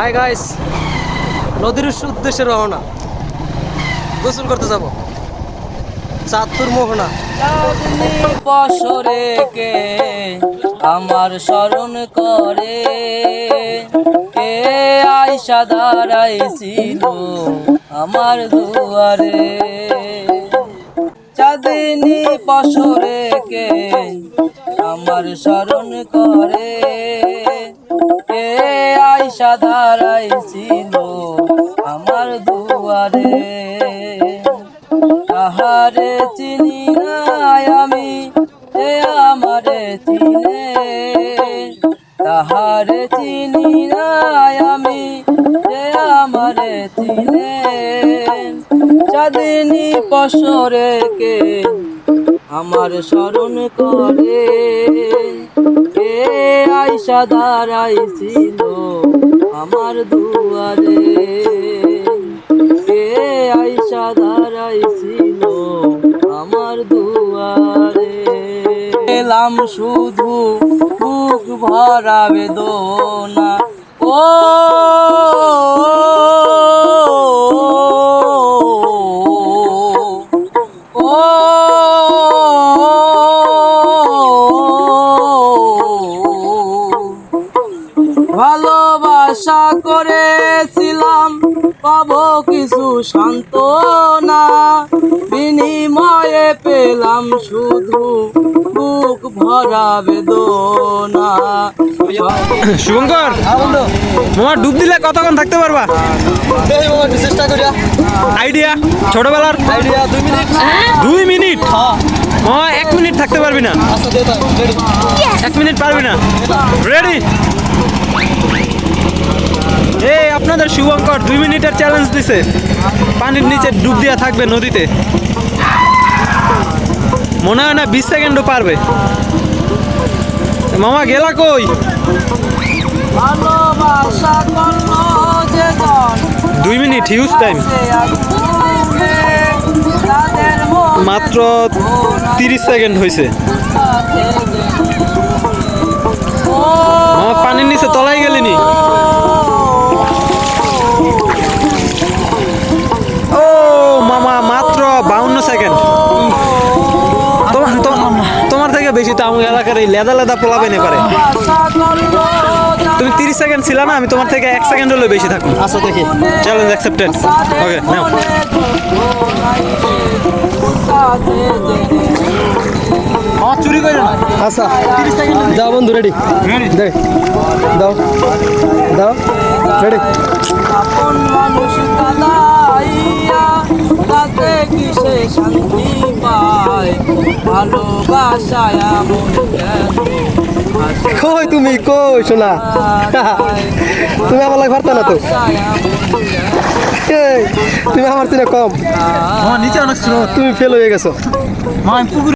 Hi guys নদীর উদ্দেশ্যে রওনা। গোসল করতে যাব। চাঁদপুর মোহনা। বছরে কে আমার স্মরণ করে? কে আইসা দাঁড়াইছিল আমার দুয়ারে? চাঁদিনী বছরে কে আমার স্মরণ করে? আইসা দাঁড়াইছিল আমার দুয়ারে। তাহারে চিনি নাই আমি এ আমারে চিনে। তাহারে চিনি নাই আমি এ আমারে চিনে। চাঁদিনী পশরে কে আমার স্মরণ করে? কে আইসা দাঁড়াইছিল? আমার দুয়ারে। কে আইসা দাঁড়াইছিল আমার দুয়ারে। এলাম শুধু বুক ভরা বেদনা। ও ভালোবাসা করেছিলাম পাবো কিছু সান্ত্বনা। বিনিময়ে পেলাম শুধু বুক ভরা বেদনা। শুভঙ্কর তোমার ডুব দিলে কতক্ষণ থাকতে পারবা? চেষ্টা করিয়া। আইডিয়া ছোটবেলার। আইডিয়া দুই মিনিট। দুই মিনিট? মামা এক মিনিট থাকতে পারবি না। এক মিনিট পারবি না। রেডি এই আপনাদের শুভঙ্কর দুই মিনিটের চ্যালেঞ্জ দিছে। পানির নিচে ডুব দিয়া থাকবে নদীতে। মনে হয় না বিশ সেকেন্ডও পারবে। মামা গেলা কই? দুই মিনিট হিউজ টাইম মাত্র তিরিশ সেকেন্ড হয়েছে পানির নিচে তলাই গেলিনি। ও মামা, মাত্র বাউন্ন সেকেন্ড। তোমার থেকে বেশি তো আমার এলাকার এই লেদা লেদা পোলাবে নে পারে তুমি তিরিশ সেকেন্ড ছিল না আমি তোমার থেকে এক সেকেন্ড হলে বেশি থাকব। আচ্ছা দেখি। চ্যালেঞ্জ অ্যাকসেপ্টেড ওকে নাও। চুরি করে না। আচ্ছা। যাও বন্ধু রেডি দে দাও। দাও। রেডি আপন মানুষ কাদাইয়া তাতে কিসে শান্তি পায়? ভালোবাসায় তুমি কই শোনা তুমি আমার লাগে পারতা না তো? তুমি আমার চিনে কম। আমার নিচে অনেক তুমি ফেল হয়ে গেছো। পুকুর